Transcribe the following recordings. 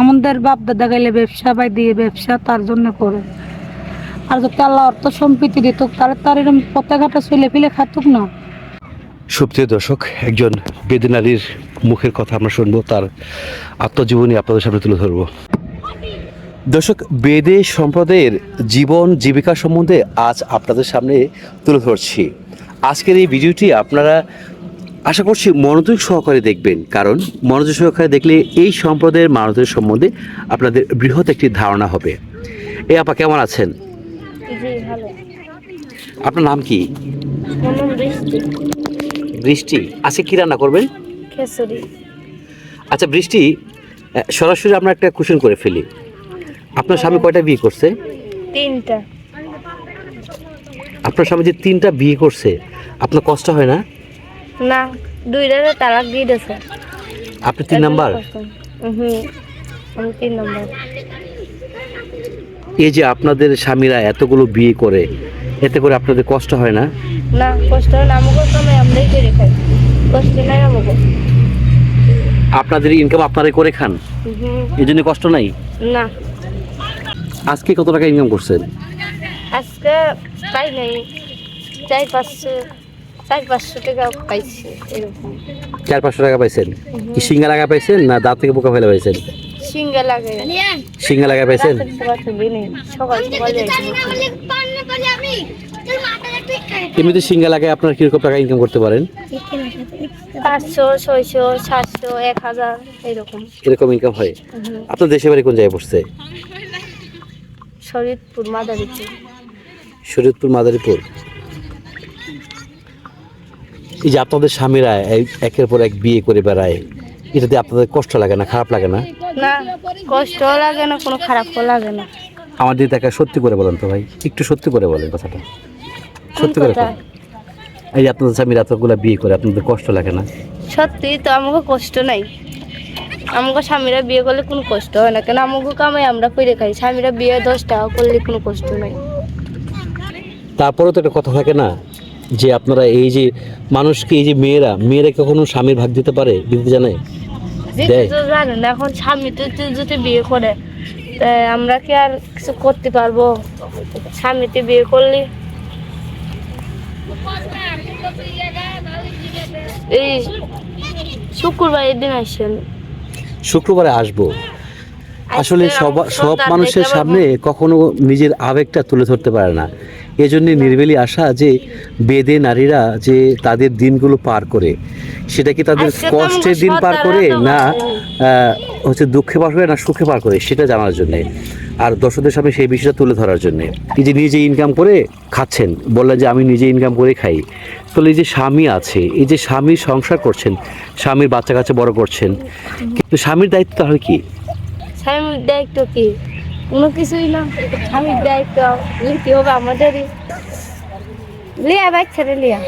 আমাদের বাপ দাদা গেলে ব্যবসা বাই দিয়ে ব্যবসা, তার জন্য করে। আর যদি আল্লাহ অর্থ সম্পত্তি দিত, তাহলে তার এরকম পতাকাটা চলে ফেলে খাতুক না। সুপ্রিয় দর্শক, একজন বেদনারীর মুখের কথা আমরা শুনব, তার আত্মজীবনী আপনাদের সামনে তুলে ধরবো। দর্শক, বেদে সম্প্রদায়ের জীবন, জীবিকা সম্বন্ধে আজ আপনাদের সামনে তুলে ধরছি। আজকের এই ভিডিওটি আপনারা আশা করছি মনোযোগ সহকারে দেখবেন কারণ মনোযোগ সহকারে দেখলে এই সম্প্রদায়ের মানুষদের সম্বন্ধে আপনাদের বৃহৎ একটি ধারণা হবে। এ আপা কেমন আছেন? আপনার নাম কি? বৃষ্টি। আজকে কি রান্না করবেন? আচ্ছা বৃষ্টি সরাসরি আমরা একটা কোশ্চেন করে ফেলি। আপনার স্বামী কয়টা বিয়ে করছে? তিনটা। আপনার স্বামী যে তিনটা বিয়ে করছে আপনার কষ্ট হয় না? না দুইটারে তালাক দিয়ে দিয়েছে আপনি তিন নাম্বার? হুম আমি তিন নাম্বার। এই যে আপনাদের স্বামীরা এতগুলো বিয়ে করে এতে করে আপনাদের কষ্ট হয় না? না কষ্ট হয় না আমাকে সময় আমরাই করে খাই। কষ্ট নাই আমাকে আপনাদের ইনকাম আপনারাই করে খান? এই জন্য কষ্ট নাই? না। আজকে কত টাকা ইনকাম করছেন? আজকে পাই নাই চার পাঁচশো। চার পাঁচশো টাকা পাইছি এরকম। চার পাঁচশো টাকা পাইছেন? কি সিঙ্গা লাগা পাইছেন না দাঁত থেকে বোকা ফেলে পাইছেন? সিঙ্গা লাগে সিঙ্গা লাগা পাইছেন? সকাল এমনিতে সিঙ্গা লাগায় আপনার কীরকম টাকা ইনকাম করতে পারেন? পাঁচশো ছয়শো সাতশো এক হাজার এরকম। এরকম ইনকাম হয়? আপনার দেশে বাড়ি কোন জায়গায় পড়ছে? শরীরপুর মাদারিপুর। শরীয়তপুর মাদারীপুর। এই যে আপনাদের স্বামীরা এই একের পর এক বিয়ে করে বেড়ায় এটাতে আপনাদের কষ্ট লাগে না খারাপ লাগে না? না কষ্টও লাগে না কোনো খারাপ লাগে না। আমাদের তাকে সত্যি করে বলেন তো ভাই একটু সত্যি করে বলেন কথাটা। সত্যি করে কথা? এই আপনাদের স্বামীরা এতগুলো বিয়ে করে আপনাদের কষ্ট লাগে না? সত্যি তো আমাকে কষ্ট নাই। আমাকে স্বামীরা বিয়ে করলে কোনো কষ্ট হয় না কেন আমাকে কামাই আমরা করে খাই স্বামীরা বিয়ে দশ টাকা করলে কোনো কষ্ট নাই। তারপরেও তো একটা কথা থাকে না যে আপনারা এই যে মানুষকে এই যে মেয়েরা মেয়েরা কখনো স্বামীর ভাগ দিতে পারে? দিতে জানে? তো জানেন এখন স্বামী তো যদি বিয়ে করে তা আমরা কি আর কিছু করতে পারব? স্বামীতে বিয়ে করলে? এই শুক্রবারের দিন আসছেন শুক্রবারে আসব। আসলে সব সব মানুষের সামনে কখনো নিজের আবেগটা তুলে ধরতে পারে না। এজন্য নির্বেলি আশা যে বেদে নারীরা যে তাদের দিনগুলো পার করে সেটা কি তাদের কষ্টের দিন পার করে না না। হচ্ছে দুঃখে পার করে না সুখে পার করে সেটা জানার জন্যে। আর দর্শকদের সামনে সেই বিষয়টা তুলে ধরার জন্যে। এই যে নিজে ইনকাম করে খাচ্ছেন বললেন যে আমি নিজে ইনকাম করে খাই। তাহলে এই যে স্বামী আছে এই যে স্বামীর সংসার করছেন স্বামীর বাচ্চা কাচ্চা বড় করছেন কিন্তু স্বামীর দায়িত্ব তাহলে কি? স্বামীর দায়িত্ব কি? কোনো কিছুই না। স্বামীর দায়িত্ব হবে আমাদেরই? লিয়া বাচ্চারে লিয়া।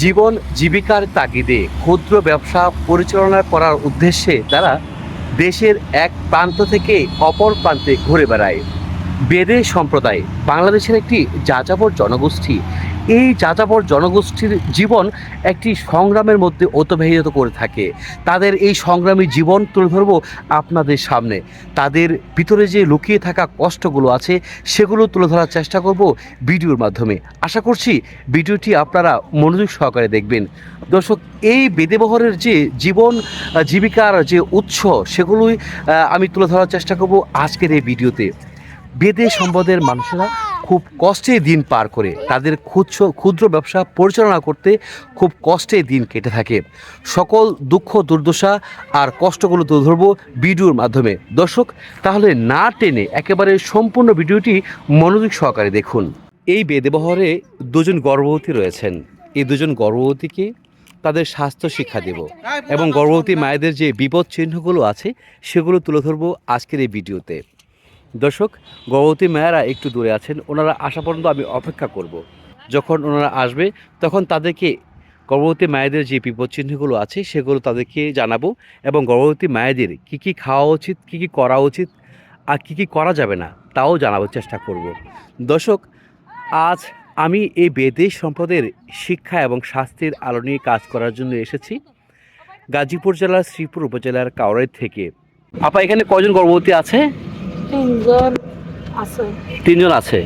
জীবন জীবিকার তাগিদে ক্ষুদ্র ব্যবসা পরিচালনা করার উদ্দেশ্যে তারা দেশের এক প্রান্ত থেকে অপর প্রান্তে ঘুরে বেড়ায়। বেদে সম্প্রদায় বাংলাদেশের একটি যাযাবর জনগোষ্ঠী। এই যাযাবর জনগোষ্ঠীর জীবন একটি সংগ্রামের মধ্যে অতিবাহিত করে থাকে। তাদের এই সংগ্রামী জীবন তুলে ধরবো আপনাদের সামনে। তাদের ভিতরে যে লুকিয়ে থাকা কষ্টগুলো আছে, সেগুলো তুলে ধরার চেষ্টা করব ভিডিওর মাধ্যমে। আশা করছি ভিডিওটি আপনারা মনোযোগ সহকারে দেখবেন। দর্শক, এই বেদেবহরের যে জীবন, জীবিকার যে উৎস, সেগুলোই আমি তুলে ধরার চেষ্টা করব আজকের এই ভিডিওতে। বেদে সম্পদের মানুষেরা খুব কষ্টে দিন পার করে। তাদের ক্ষুদ্র ক্ষুদ্র ব্যবসা পরিচালনা করতে খুব কষ্টে দিন কেটে থাকে। সকল দুঃখ, দুর্দশা আর কষ্টগুলো তুলে ধরবো ভিডিওর মাধ্যমে। দর্শক, তাহলে না টেনে একেবারে সম্পূর্ণ ভিডিওটি মনোযোগ সহকারে দেখুন। এই বেদেবহরে দুজন গর্ভবতী রয়েছেন। এই দুজন গর্ভবতীকে তাদের স্বাস্থ্য শিক্ষা দেব এবং গর্ভবতী মায়েদের যে বিপদ চিহ্নগুলো আছে, সেগুলো তুলে ধরবো আজকের এই ভিডিওতে। দর্শক গর্ভবতী মায়েরা একটু দূরে আছেন ওনারা আসা পর্যন্ত আমি অপেক্ষা করব। যখন ওনারা আসবে, তখন তাদেরকে গর্ভবতী মায়েদের যে বিপদ চিহ্নগুলো আছে, সেগুলো তাদেরকে জানাব এবং গর্ভবতী মায়েদের কি কি খাওয়া উচিত, কি কি করা উচিত আর কি কি করা যাবে না, তাও জানাবার চেষ্টা করব। দর্শক, আজ আমি এই বেদেশ সম্পদের শিক্ষা এবং স্বাস্থ্যের আলো নিয়ে কাজ করার জন্য এসেছি গাজীপুর জেলার শ্রীপুর উপজেলার কাউরাই থেকে আপা, এখানে কয়জন গর্ভবতী আছে তিনজন আছে। তিনজন আছে।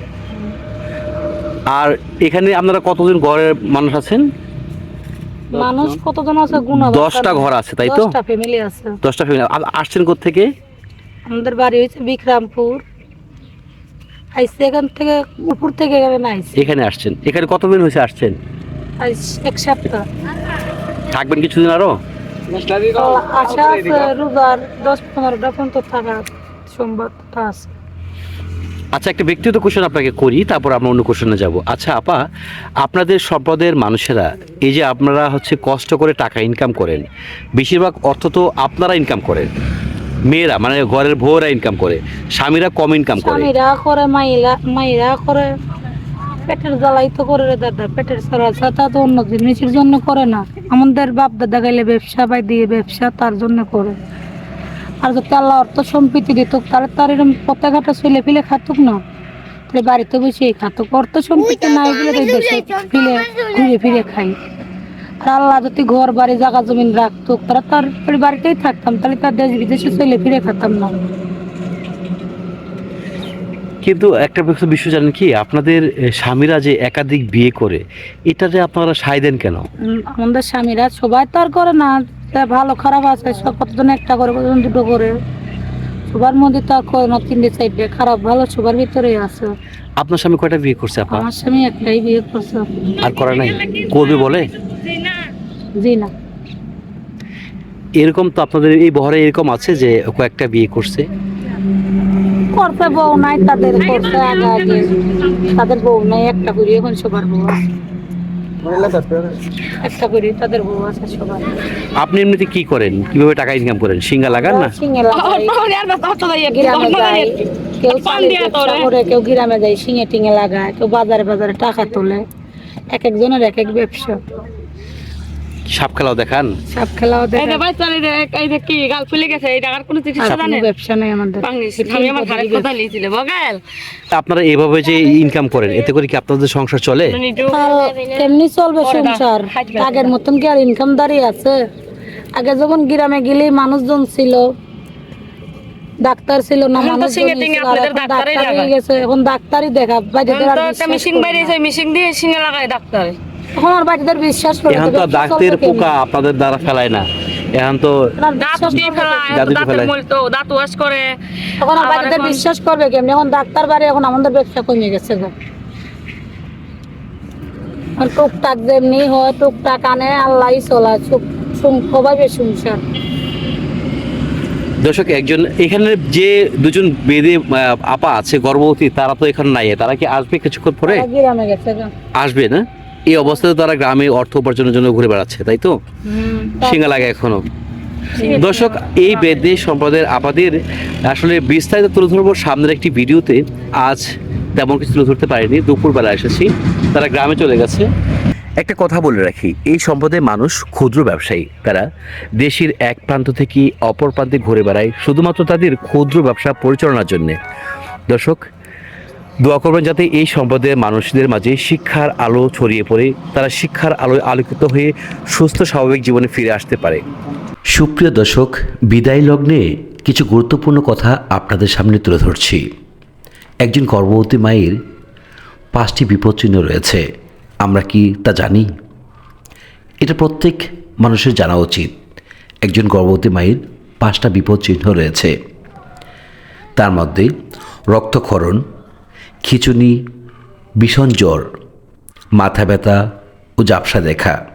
আর এখানে আপনারা কতজন ঘরের মানুষ আছেন? মানুষ কতজন আছে? গুণ দশটা ঘর আছে তাই তো? দশটা ফ্যামিলি আছে। দশটা ফ্যামিলি আসছেন থেকে আমাদের বাড়ি হয়েছে বিক্রামপুর। আইসি এখান থেকে উপর থেকে এখানে আইসি। এখানে আসছেন। এখানে কতদিন হয়েছে আসছেন? এক সপ্তাহ। থাকবেন কিছুদিন আরও? আশা আছে রোজার দশ পনেরোটা পর্যন্ত থাকার আছে। আচ্ছা একটা ব্যক্তিগত কোশ্চেন আপনাকে করি তারপর আমরা অন্য কোশ্চেনে যাব। আচ্ছা আপা আপনাদের সম্পদের মানুষেরা এই যে আপনারা হচ্ছে কষ্ট করে টাকা ইনকাম করেন বেশিরভাগ অর্থ তো আপনারা ইনকাম করেন। মেয়েরা মানে ঘরের বউরা ইনকাম করে স্বামীরা কম ইনকাম করে। স্বামীরা করে মাইরা মাইরা করে পেটের জ্বালাই তো করে দাদা পেটের সারা সাথে তো অন্য জিনিসের জন্য করে না। আমাদের বাপ দাদা গেলে ব্যবসা বাই দিয়ে ব্যবসা তার জন্য করে। আর যদি আল্লাহ অর্থ সম্পত্তি দিত তাহলে তার এরকম পথে ঘাটে চলে ফিলে খাতুক না। তাহলে বাড়িতে বসেই খাতুক অর্থ সম্পত্তি নাই বলে দেশে ফিলে ঘুরে ফিরে খাই আর আল্লাহ যদি ঘর বাড়ি জায়গা জমিন রাখতো তারা তার বাড়িতেই থাকতাম তাহলে তার দেশ বিদেশে ছেলে ফিরে খাতাম না। কিন্তু একটা বিষয়- বিষয় জানেন কি আপনাদের স্বামীরা যে একাধিক বিয়ে করে এটা যে আপনারা সাই দেন কেন? আমাদের স্বামীরা সবাই তো আর করে না। ভালো খারাপ আছে সব কতজন একটা করে কতজন দুটো করে। সবার মধ্যে তো না তিনটে চারটে খারাপ ভালো সবার ভিতরে আছে। আপনার স্বামী কয়টা বিয়ে করছে আপা? আমার স্বামী একটাই বিয়ে করছে। আর করা নাই? করবে বলে? জি না। এরকম তো আপনাদের এই বহরে এরকম আছে যে কয়েকটা বিয়ে করছে? করছে বউ নাই তাদের করছে আগে আগে। তাদের বউ নাই একটা করে এখন সবার বউ আছে। একটা করে তাদের বউ আছে সবাই আপনি এমনিতে কি করেন? কীভাবে টাকা ইনকাম করেন? সিঙ্গা লাগান না? সিঙ্গে লাগাই। কেউ করে কেউ গ্রামে যায় সিঙে টিঙে লাগায় কেউ বাজারে বাজারে টাকা তোলে। এক একজনের এক এক ব্যবসা। সাপ খেলাও দেখান। সব খেলাও এই দেখে যে বাচ্চা এই যে কি গাল ফুলে গেছে এই টাকার কোনো চিকিৎসা ব্যবসা নেই আমাদের। আমি আমার ঘরে কথা নিয়েছিল বগাল। আপনারা এভাবে যে ইনকাম করেন এতে করে কি আপনাদের সংসার চলে? আর কেমনি চলবে সংসার। আগের মতন কি আর ইনকাম দাঁড়িয়ে আছে? আগে যখন গ্রামে গেলে মানুষজন ছিল ডাক্তার ছিল না মানুষ ডাক্তারই ডাক্তার হয়ে গেছে এখন ডাক্তারই দেখা বাইরে মেশিন বাইরেছে মেশিন দিয়ে সিঙ্গে লাগায় ডাক্তার। বাড়িদের বিশ্বাস করে এখন তো ডাক্তের পোকা আপনাদের দ্বারা ফেলায় না। এখন তো দাঁত দিয়ে ফেলায় দাঁত দিয়ে দাঁতের ফেলায়। মূল তো দাঁত ওয়াশ করে। এখন বাড়িতে বিশ্বাস করবে কেমনি? এখন ডাক্তার বাড়ি এখন আমাদের ব্যবসা কমে গেছে গো। টুকটাক যেমনি হয় টুকটাক আনে আল্লাহ চলা সবাই সংসার। দর্শক একজন এখানে যে দুজন বেদে আপা আছে গর্ভবতী তারা তো এখানে নাই। তারা কি আসবে কিছুক্ষণ পরে? আসবে না? এই অবস্থাতে তারা গ্রামে অর্থ উপার্জনের জন্য ঘুরে বেড়াচ্ছে তাই তো? সিঙ্গা লাগে এখনও। দর্শক এই বেদে সম্প্রদায়ের আপাদের আসলে বিস্তারিত তুলে ধরবো সামনের একটি ভিডিওতে। আজ তেমন কিছু তুলে ধরতে পারিনি দুপুরবেলা এসেছি তারা গ্রামে চলে গেছে। একটা কথা বলে রাখি এই সম্প্রদায়ের মানুষ ক্ষুদ্র ব্যবসায়ী। তারা দেশের এক প্রান্ত থেকে অপর প্রান্তে ঘুরে বেড়ায় শুধুমাত্র তাদের ক্ষুদ্র ব্যবসা পরিচালনার জন্যে। দর্শক দোয়া করবেন যাতে এই সম্প্রদায়ের মানুষদের মাঝে শিক্ষার আলো ছড়িয়ে পড়ে, তারা শিক্ষার আলোয় আলোকিত হয়ে সুস্থ, স্বাভাবিক জীবনে ফিরে আসতে পারে। সুপ্রিয় দর্শক, বিদায় লগ্নে কিছু গুরুত্বপূর্ণ কথা আপনাদের সামনে তুলে ধরছি। একজন গর্ভবতী মায়ের পাঁচটি বিপদচিহ্ন রয়েছে। আমরা কি তা জানি? এটা প্রত্যেক মানুষের জানা উচিত। একজন গর্ভবতী মায়ের পাঁচটা বিপদচিহ্ন রয়েছে। তার মধ্যে রক্তক্ষরণ খিচুনি, ভীষণ জ্বর, মাথা ব্যথা ও জাপসা দেখা।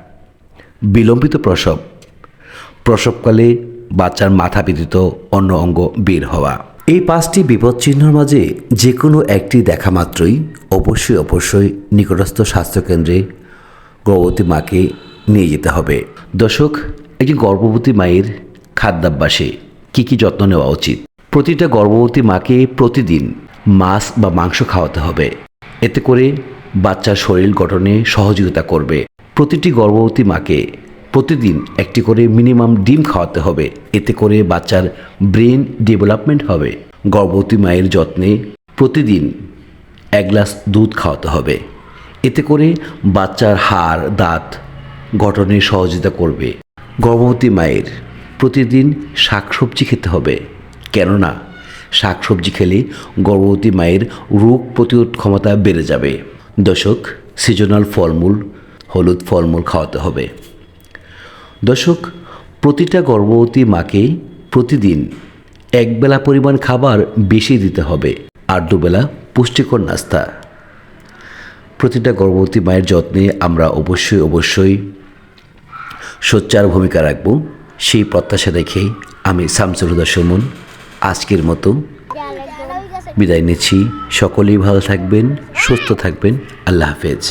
বিলম্বিত প্রসব। প্রসবকালে বাচ্চার মাথা ব্যতীত অন্য অঙ্গ বের হওয়া। এই পাঁচটি বিপদচিহ্নর মাঝে যে কোনো একটি দেখা মাত্রই অবশ্যই অবশ্যই নিকটস্থ স্বাস্থ্যকেন্দ্রে গর্ভবতী মাকে নিয়ে যেতে হবে। দর্শক একটি গর্ভবতী মায়ের খাদ্যাভ্যাসে কী কী যত্ন নেওয়া উচিত? প্রতিটা গর্ভবতী মাকে প্রতিদিন মাছ বা মাংস খাওয়াতে হবে। এতে করে বাচ্চার শরীর গঠনে সহযোগিতা করবে। প্রতিটি গর্ভবতী মাকে প্রতিদিন একটি করে মিনিমাম ডিম খাওয়াতে হবে। এতে করে বাচ্চার ব্রেন ডেভেলপমেন্ট হবে। গর্ভবতী মায়ের যত্নে প্রতিদিন এক গ্লাস দুধ খাওয়াতে হবে। এতে করে বাচ্চার হাড়, দাঁত গঠনে সহযোগিতা করবে। গর্ভবতী মায়ের প্রতিদিন শাকসবজি খেতে হবে। কেননা শাকসবজি খেলে গর্ভবতী মায়ের রোগ প্রতিরোধ ক্ষমতা বেড়ে যাবে। দর্শক সিজনাল ফলমূল, হলুদ ফলমূল খাওয়াতে হবে। দর্শক, প্রতিটা গর্ভবতী মাকে প্রতিদিন একবেলা পরিমাণ খাবার বেশি দিতে হবে, আর দুবেলা পুষ্টিকর নাস্তা। প্রতিটা গর্ভবতী মায়ের যত্নে আমরা অবশ্যই অবশ্যই সোচ্চার ভূমিকা রাখব। সেই প্রত্যাশা রেখেই আমি শামসুল হুদা সুমন আজকের মতো বিদায় নিচ্ছি। সকলেই ভালো থাকবেন সুস্থ থাকবেন। আল্লাহ হাফেজ।